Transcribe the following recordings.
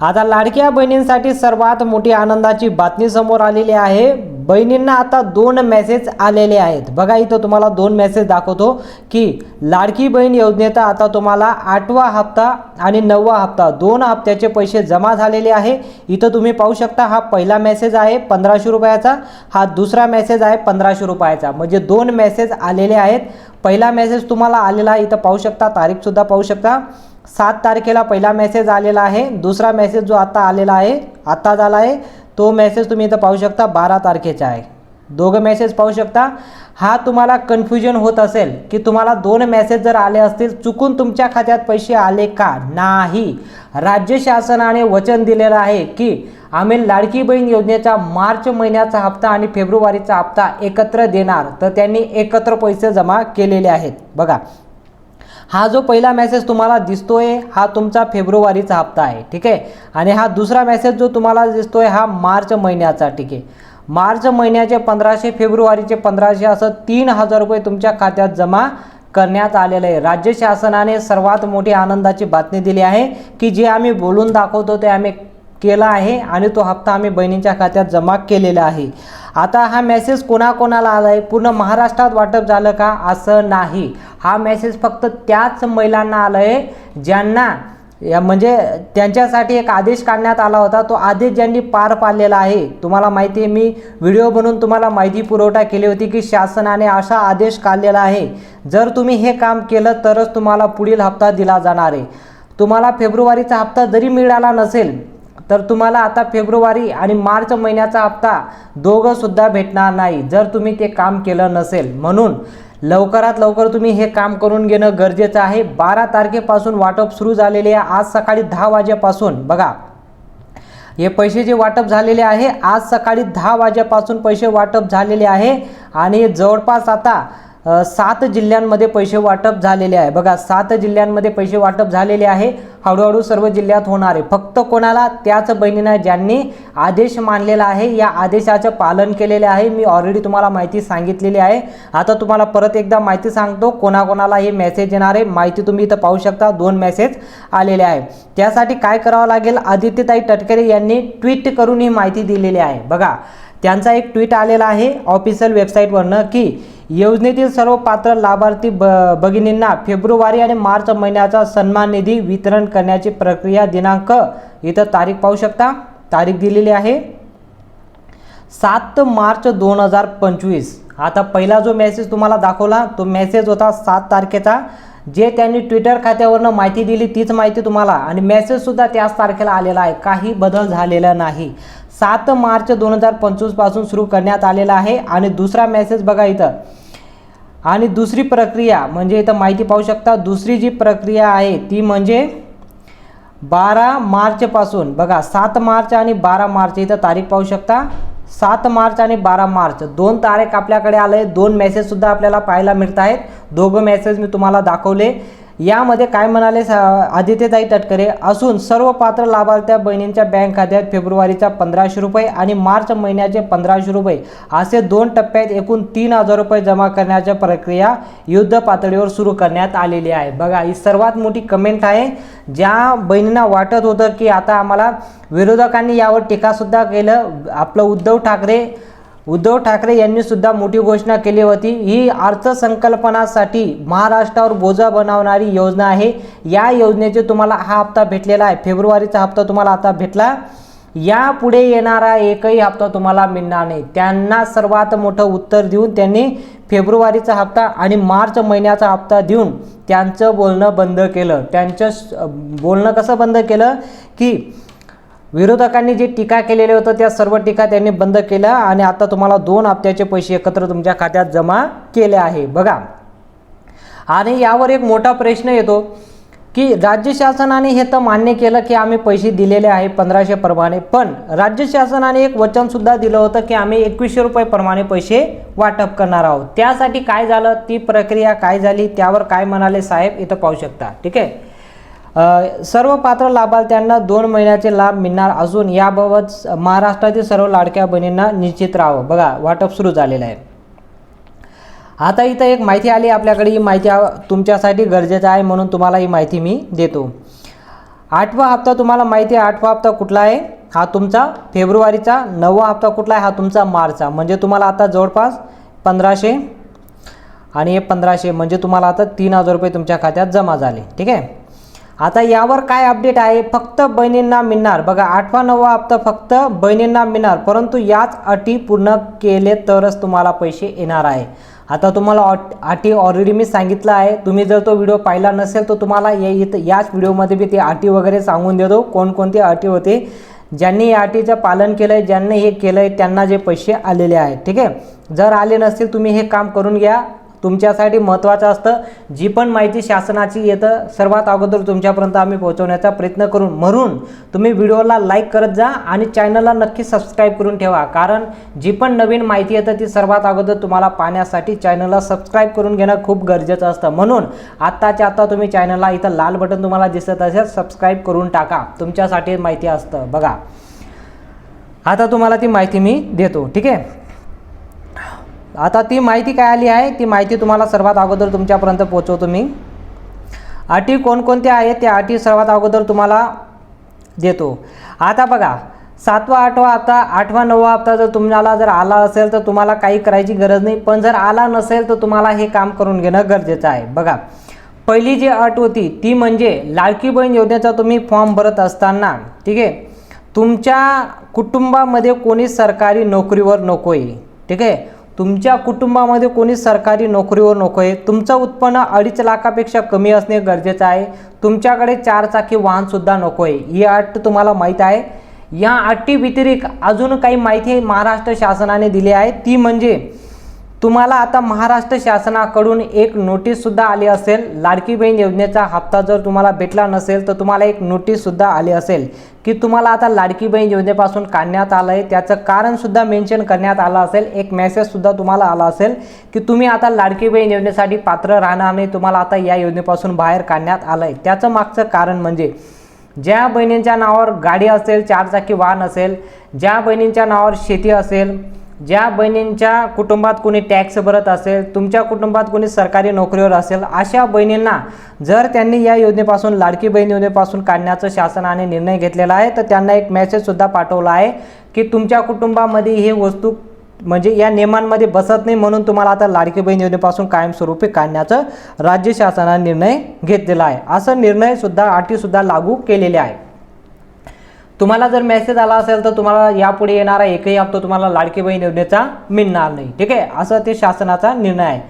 आता लाडक्या बहिणींसाठी सर्वात मोठी आनंदाची बातमी समोर आलेली आहे. बहिणींना आता दोन मेसेज आलेले आहेत. बघा इथं तुम्हाला दोन मेसेज दाखवतो की लाडकी बहीण योजनेचा आता तुम्हाला आठवा हप्ता आणि नववा हप्ता दोन हप्त्याचे पैसे जमा झालेले आहे. इथं तुम्ही पाहू शकता हा पहिला मेसेज आहे पंधराशे रुपयाचा हा दुसरा मेसेज आहे पंधराशे रुपयाचा. म्हणजे दोन मेसेज आलेले आहेत. पहिला मेसेज तुम्हाला आलेला आहे इथं पाहू शकता तारीखसुद्धा पाहू शकता. सात तारखेला पहिला मेसेज आलेला आहे. दुसरा मेसेज जो आता आलेला आहे आत्ता झाला आहे तो मेसेज तुम्ही इथं पाहू शकता बारा तारखेचा आहे. दोघं मेसेज पाहू शकता. हा तुम्हाला कन्फ्युजन होत असेल की तुम्हाला दोन मेसेज जर आले असतील चुकून तुमच्या खात्यात पैसे आले का? नाही. राज्य शासनाने वचन दिलेलं आहे की आम्ही लाडकी बहीण योजनेचा मार्च महिन्याचा हप्ता आणि फेब्रुवारीचा हप्ता एकत्र देणार. तर त्यांनी एकत्र पैसे जमा केलेले आहेत. बघा हा जो पहिला मेसेज तुम्हाला दिसतोय हा तुमचा फेब्रुवारीचा हप्ता आहे ठीक आहे? आणि हा दुसरा मेसेज जो तुम्हाला दिसतोय हा मार्च महिन्याचा ठीक आहे? मार्च महिन्याचे पंधराशे फेब्रुवारीचे पंधराशे असं तीन हजार रुपये तुमच्या खात्यात जमा करण्यात आलेलं आहे. राज्य शासनाने सर्वात मोठी आनंदाची बातमी दिली आहे की जे आम्ही बोलून दाखवतो ते आम्ही केला आहे आणि तो हप्ता आम्ही बहिणींच्या खात्यात जमा केलेला आहे. आता हा मेसेज कोणाकोणाला आला आहे पूर्ण महाराष्ट्रात वाटप झालं का? असं नाही. हा मेसेज फक्त त्याच महिलांना आला आहे ज्यांना या म्हणजे त्यांच्यासाठी एक आदेश काढण्यात आला होता. तो आदेश ज्यांनी पार पाडलेला आहे. तुम्हाला माहिती आहे मी व्हिडिओ बनवून तुम्हाला माहिती पुरवठा केली होती की शासनाने असा आदेश काढलेला आहे. जर तुम्ही हे काम केलं तरच तुम्हाला पुढील हप्ता दिला जाणार आहे. तुम्हाला फेब्रुवारीचा हप्ता जरी मिळाला नसेल तर तुम्हाला आता फेब्रुवारी आणि मार्च महिन्याचा हप्ता दोघंसुद्धा भेटणार नाही जर तुम्ही ते काम केलं नसेल. म्हणून लवकरात लवकर तुम्ही हे काम करून घेणं गरजेचं आहे. बारा तारखेपासून वाटप सुरू झालेले आहे. आज सकाळी दहा वाजेपासून बघा. हे पैसे जे वाटप झालेले आहे आज सकाळी दहा वाजेपासून पैसे वाटप झालेले आहे. आणि जवळपास आता सात जिल्ह्यांमध्ये पैसे वाटप झालेले आहे. बघा सात जिल्ह्यांमध्ये पैसे वाटप झालेले आहे. हळूहळू सर्व जिल्ह्यात होणार आहे. फक्त कोणाला? त्याच बहिणींना ज्यांनी आदेश मानलेला आहे या आदेशाचं पालन केलेले आहे. मी ऑलरेडी तुम्हाला माहिती सांगितलेली आहे. आता तुम्हाला परत एकदा माहिती सांगतो कोणाकोणाला हे मेसेज येणार आहे माहिती तुम्ही इथं पाहू शकता. दोन मेसेज आलेले आहे. त्यासाठी काय करावं लागेल? आदित्यताई तटकरे यांनी ट्विट करून ही माहिती दिलेली आहे. बघा त्यांचा एक ट्विट आलेला आहे ऑफिशियल वेबसाईटवरनं की योजनेतील सर्व पात्र लाभार्थी ब भगिनींना फेब्रुवारी आणि मार्च महिन्याचा सन्मान निधी वितरण करण्याची प्रक्रिया दिनांक इथं तारीख पाहू शकता. तारीख दिलेली आहे सात मार्च दोन हजार पंचवीस. आता पहिला जो मेसेज तुम्हाला दाखवला तो मेसेज होता सात तारखेचा. जे त्यांनी ट्विटर खात्यावरनं माहिती दिली तीच माहिती तुम्हाला. आणि मेसेजसुद्धा त्याच तारखेला आलेला आहे. काही बदल झालेला नाही. सात मार्च दोन हजार पंचवीसपासून सुरू करण्यात आलेला आहे. आणि दुसरा मेसेज बघा इथं. आणि दुसरी प्रक्रिया म्हणजे इथं माहिती पाहू शकता दुसरी जी प्रक्रिया आहे ती म्हणजे बारा मार्चपासून बघा सात मार्च आणि बारा मार्च इथं तारीख पाहू शकता. सात मार्च आणि बारा मार्च दोन तारीख आपल्याकडे आले दोन मेसेजसुद्धा आपल्याला पाहायला मिळत आहेत दोघं मेसेज मी तुम्हाला दाखवले. यामध्ये काय म्हणाले स- आदित्यताई तटकरे असून सर्व पात्र लाभार्थ्या बहिणींच्या बँक खात्यात फेब्रुवारीचा पंधराशे रुपये आणि मार्च महिन्याचे पंधराशे रुपये असे दोन टप्प्यात एकूण तीन हजार रुपये जमा करण्याच्या प्रक्रिया युद्ध पातळीवर सुरू करण्यात आलेली आहे. बघा ही सर्वात मोठी कमेंट आहे. ज्या बहिणींना वाटत होतं की आता आम्हाला विरोधकांनी यावर टीकासुद्धा केलं आपलं उद्धव ठाकरे उद्धव ठाकरे यांनी सुद्धा मोठी घोषणा केली होती. ही अर्थसंकल्पनासाठी महाराष्ट्रावर बोजा बनवणारी योजना आहे. या योजनेचे तुम्हाला हा हप्ता भेटलेला आहे. फेब्रुवारीचा हप्ता तुम्हाला आता भेटला. यापुढे येणारा एकही हप्ता तुम्हाला मिळणार नाही. त्यांना सर्वात मोठं उत्तर देऊन त्यांनी फेब्रुवारीचा हप्ता आणि मार्च महिन्याचा हप्ता देऊन त्यांचं बोलणं बंद केलं. त्यांचं बोलणं कसं बंद केलं? की विरोधकांनी जे टीका केलेले होतं त्या सर्व टीका त्यांनी बंद केल्या आणि आता तुम्हाला दोन हप्त्याचे पैसे एकत्र तुमच्या खात्यात जमा केले आहे. बघा. आणि यावर एक मोठा प्रश्न येतो की राज्य शासनाने हे तर मान्य केलं की आम्ही पैसे दिलेले आहे पंधराशे प्रमाणे पण राज्य शासनाने एक वचनसुद्धा दिलं होतं की आम्ही एकवीसशे रुपये प्रमाणे पैसे वाटप करणार आहोत. त्यासाठी काय झालं? ती प्रक्रिया काय झाली? त्यावर काय म्हणाले साहेब? इथं पाहू शकता. ठीक आहे? सर्व पात्र लाभार्थ्यांना दोन महिन्याचे लाभ मिळणार असून याबाबत महाराष्ट्रातील सर्व लाडक्या बहिणींना निश्चित राहावं. बघा वाटप सुरू झालेलं आहे. आता इथं एक माहिती आली आपल्याकडे. ही माहिती तुमच्यासाठी गरजेचं आहे म्हणून तुम्हाला ही माहिती मी देतो. आठवा हप्ता तुम्हाला माहिती आहे आठवा हप्ता कुठला आहे? हा तुमचा फेब्रुवारीचा. नववा हप्ता कुठला आहे? हा तुमचा मार्चचा. म्हणजे तुम्हाला आता जवळपास पंधराशे आणि हे पंधराशे. म्हणजे तुम्हाला आता तीन हजार रुपये तुमच्या खात्यात जमा झाले. ठीक आहे? आता यावर काय अपडेट आहे? फक्त बहिणींना मिळणार. बघा आठवा नववा हप्ता फक्त बहिणींना मिळणार. परंतु याच अटी पूर्ण केले तरच तुम्हाला पैसे येणार आहे. आता तुम्हाला ऑट अटी ऑलरेडी मी सांगितलं आहे. तुम्ही जर तो व्हिडिओ पाहिला नसेल तर तुम्हाला या इथं याच व्हिडिओमध्ये मी ते अटी वगैरे सांगून देतो. कोणकोणती अटी होते? ज्यांनी या अटीचं पालन केलं आहे ज्यांनी हे केलं आहे त्यांना जे पैसे आलेले आहेत. ठीक आहे? जर आले नसतील तुम्ही हे काम करून घ्या. तुमच्यासाठी महत्त्वाचं असतं. जी पण माहिती शासनाची येतं सर्वात अगोदर तुमच्यापर्यंत आम्ही पोहोचवण्याचा प्रयत्न करून म्हणून तुम्ही व्हिडिओला लाईक करत जा आणि चॅनलला नक्की सबस्क्राईब करून ठेवा. कारण जी पण नवीन माहिती येतं ती सर्वात अगोदर तुम्हाला पाहण्यासाठी चॅनलला सबस्क्राईब करून घेणं खूप गरजेचं असतं. म्हणून आत्ताच्या आत्ता तुम्ही चॅनलला इथं लाल बटन तुम्हाला दिसत असेल सबस्क्राईब करून टाका. तुमच्यासाठी माहिती असतं. बघा. आता तुम्हाला ती माहिती मी देतो. ठीक आहे? आता ती माहिती काय आली आहे? ती माहिती तुम्हाला सर्वात अगोदर तुमच्यापर्यंत पोहोचवतो मी. अटी कोणकोणत्या आहेत? त्या अटी सर्वात अगोदर तुम्हाला देतो. आता बघा सातवा आठवा हप्ता आठवा नववा हप्ता जर तुम्हाला जर आला असेल तर तुम्हाला काही करायची गरज नाही. पण जर आला नसेल तर तुम्हाला हे काम करून घेणं गरजेचं आहे. बघा पहिली जी अट होती ती म्हणजे लाडकी बहीण योजनेचा तुम्ही फॉर्म भरत असताना ठीक आहे तुमच्या कुटुंबामध्ये कोणी सरकारी नोकरीवर नको आहे ठीक आहे तुमच्या कुटुंबामध्ये कोणी सरकारी नोकरीवर नको आहे. तुमचं उत्पन्न अडीच लाखापेक्षा कमी असणे गरजेचं आहे. तुमच्याकडे चारचाकी वाहनसुद्धा नको आहे. ही अट तुम्हाला माहीत आहे. या अटी व्यतिरिक्त अजून काही माहिती महाराष्ट्र शासनाने दिली आहे. ती म्हणजे तुम्हाला आता महाराष्ट्र शासनाकडून एक नोटीससुद्धा आली असेल. लाडकी बहीण योजनेचा हप्ता जर तुम्हाला भेटला नसेल तर तुम्हाला एक नोटीससुद्धा आली असेल की तुम्हाला आता लाडकी बहीण योजनेपासून काढण्यात आलं आहे त्याचं कारणसुद्धा मेन्शन करण्यात आलं असेल. एक मेसेजसुद्धा तुम्हाला आला असेल की तुम्ही आता लाडकी बहीण योजनेसाठी पात्र राहणार नाही. तुम्हाला आता या योजनेपासून बाहेर काढण्यात आलं आहे त्याचं मागचं कारण म्हणजे ज्या बहिणींच्या नावावर गाडी असेल चारचाकी वाहन असेल ज्या बहिणींच्या नावावर शेती असेल ज्या बहिणींच्या कुटुंबात कोणी टॅक्स भरत असेल तुमच्या कुटुंबात कोणी सरकारी नोकरीवर असेल अशा बहिणींना जर त्यांनी या योजनेपासून लाडकी बहीण योजनेपासून काढण्याचं शासनाने निर्णय घेतलेला आहे तर त्यांना एक मेसेजसुद्धा पाठवला आहे की तुमच्या कुटुंबामध्ये हे वस्तू म्हणजे या नियमांमध्ये बसत नाही म्हणून तुम्हाला आता लाडकी बहीण योजनेपासून कायमस्वरूपी काढण्याचं राज्य शासनाने निर्णय घेतलेला आहे. असं निर्णयसुद्धा अटीसुद्धा लागू केलेले आहे तुम्हाला जर मेसेज आला असेल तर तुम्हाला यापुढे येणारा एकही हप्ता तुम्हाला लाडकी बहीण योजनेचा मिळणार नाही. ठीक आहे? असं ते शासनाचा निर्णय आहे.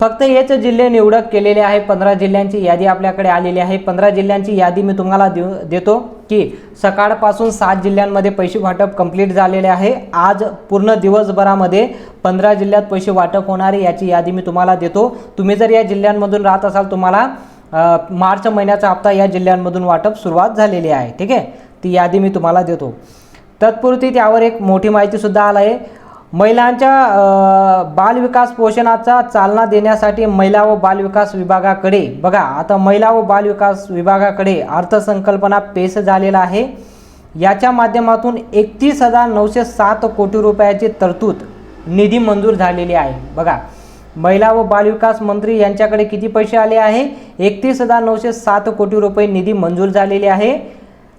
फक्त हेच जिल्हे निवडक केलेले आहे. पंधरा जिल्ह्यांची यादी आपल्याकडे आलेली आहे. पंधरा जिल्ह्यांची यादी मी तुम्हाला देऊ देतो की सकाळपासून सात जिल्ह्यांमध्ये पैसे वाटप कंप्लीट झालेले आहे. आज पूर्ण दिवसभरामध्ये पंधरा जिल्ह्यात पैसे वाटप होणारे याची यादी मी तुम्हाला देतो. तुम्ही जर या जिल्ह्यांमधून राहत असाल तुम्हाला मार्च महिन्याचा हप्ता या जिल्ह्यांमधून वाटप सुरुवात झालेली आहे. ठीक आहे? ती यादी मी तुम्हाला देतो. तत्पुरती त्यावर एक मोठी माहितीसुद्धा आला आहे. महिलांच्या बालविकास पोषणाचा चालना देण्यासाठी महिला व बालविकास विभागाकडे बघा आता महिला व बालविकास विभागाकडे अर्थसंकल्पना पेश झालेला आहे. याच्या माध्यमातून एकतीस हजार नऊशे सात कोटी रुपयाची तरतूद निधी मंजूर झालेली आहे. बघा महिला व बालविकास मंत्री यांच्याकडे किती पैसे आले आहे? एकतीस हजार नऊशे सात कोटी रुपये निधी मंजूर झालेली आहे.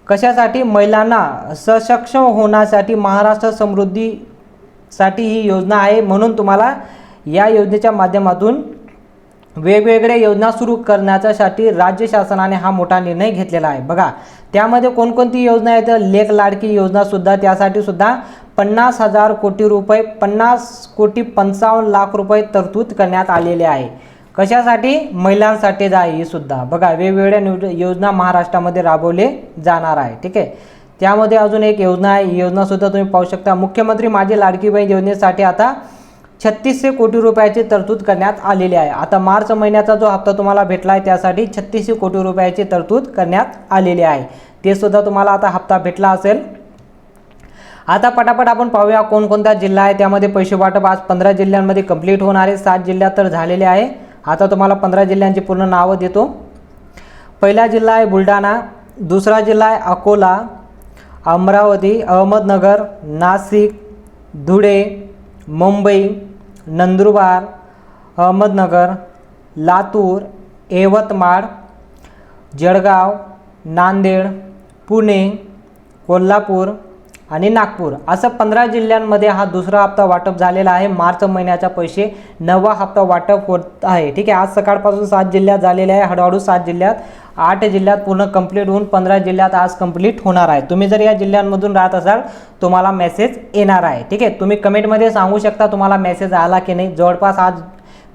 कशासाठी? महिलांना सक्षम होण्यासाठी महाराष्ट्र समृद्धीसाठी ही योजना आहे म्हणून तुम्हाला या योजनेच्या माध्यमातून वेगवेगळ्या योजना सुरू करण्याच्यासाठी राज्य शासनाने हा मोठा निर्णय घेतलेला आहे. बघा त्यामध्ये कोणकोणती योजना आहे तर लेख लाडकी योजनासुद्धा त्यासाठी सुद्धा पन्नास हजार कोटी रुपये पन्नास कोटी पंचावन्न लाख रुपये तरतूद करण्यात आलेले आहे. कशासाठी? महिलांसाठी आहे ही सुद्धा. बघा वेगवेगळ्या निवड योजना महाराष्ट्रामध्ये राबवले जाणार आहे ठीक आहे? त्यामध्ये अजून एक योजना आहे. ही योजनासुद्धा तुम्ही पाहू शकता. मुख्यमंत्री माझी लाडकी बहीण योजनेसाठी आता छत्तीसशे कोटी रुपयाची तरतूद करण्यात आलेली आहे. आता मार्च महिन्याचा जो हप्ता तुम्हाला भेटला आहे त्यासाठी छत्तीसशे कोटी रुपयाची तरतूद करण्यात आलेली आहे. ते सुद्धा तुम्हाला आता हप्ता भेटला असेल. आता पटापट आपण पाहूया कोणकोणता जिल्हा आहे त्यामध्ये पैसे वाटप आज पंधरा जिल्ह्यांमध्ये कंप्लीट होणार आहे. सात जिल्ह्यात तर झालेले आहे. आता तुम्हाला पंधरा जिल्ह्यांची पूर्ण नावं देतो. पहिला जिल्हा आहे बुलढाणा दुसरा जिल्हा आहे अकोला अमरावती अहमदनगर नाशिक धुळे मुंबई नंदुरबार अहमदनगर लातूर यवतमाळ जळगाव नांदेड पुणे कोल्हापूर आणि नागपूर. असं पंधरा जिल्ह्यांमध्ये हा दुसरा हप्ता वाटप झालेला आहे. मार्च महिन्याचा पैसे नवा हप्ता वाटप होत आहे. ठीक आहे आज सकाळपासून सात जिल्ह्यात झालेले आहे. हळूहळू सात जिल्ह्यात आठ जिल्ह्यात पूर्ण कंप्लीट होऊन पंधरा जिल्ह्यात आज कंप्लीट होणार आहे. तुम्ही जर या जिल्ह्यांमधून राहत असाल तुम्हाला मेसेज येणार आहे. ठीक आहे तुम्ही कमेंटमध्ये सांगू शकता तुम्हाला मेसेज आला की नाही. जवळपास आज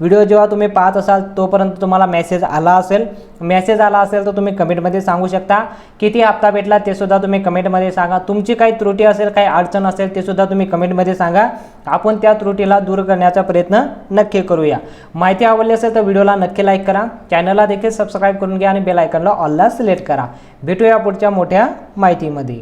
व्हिडिओ जेव्हा तुम्ही पाहत असाल तोपर्यंत तुम्हाला मेसेज आला असेल. मेसेज आला असेल तर तुम्ही कमेंटमध्ये सांगू शकता. किती हप्ता भेटला ते सुद्धा तुम्ही कमेंटमध्ये सांगा. तुमची काही त्रुटी असेल काही अडचण असेल ते सुद्धा तुम्ही कमेंटमध्ये सांगा. आपण त्या त्रुटीला दूर करण्याचा प्रयत्न नक्की करूया. माहिती आवडली असेल तर व्हिडिओला नक्की लाईक करा. चॅनलला देखील सबस्क्राईब करून घ्या आणि बेल आयकनला ऑलला सिलेक्ट करा. भेटूया पुढच्या मोठ्या माहितीमध्ये.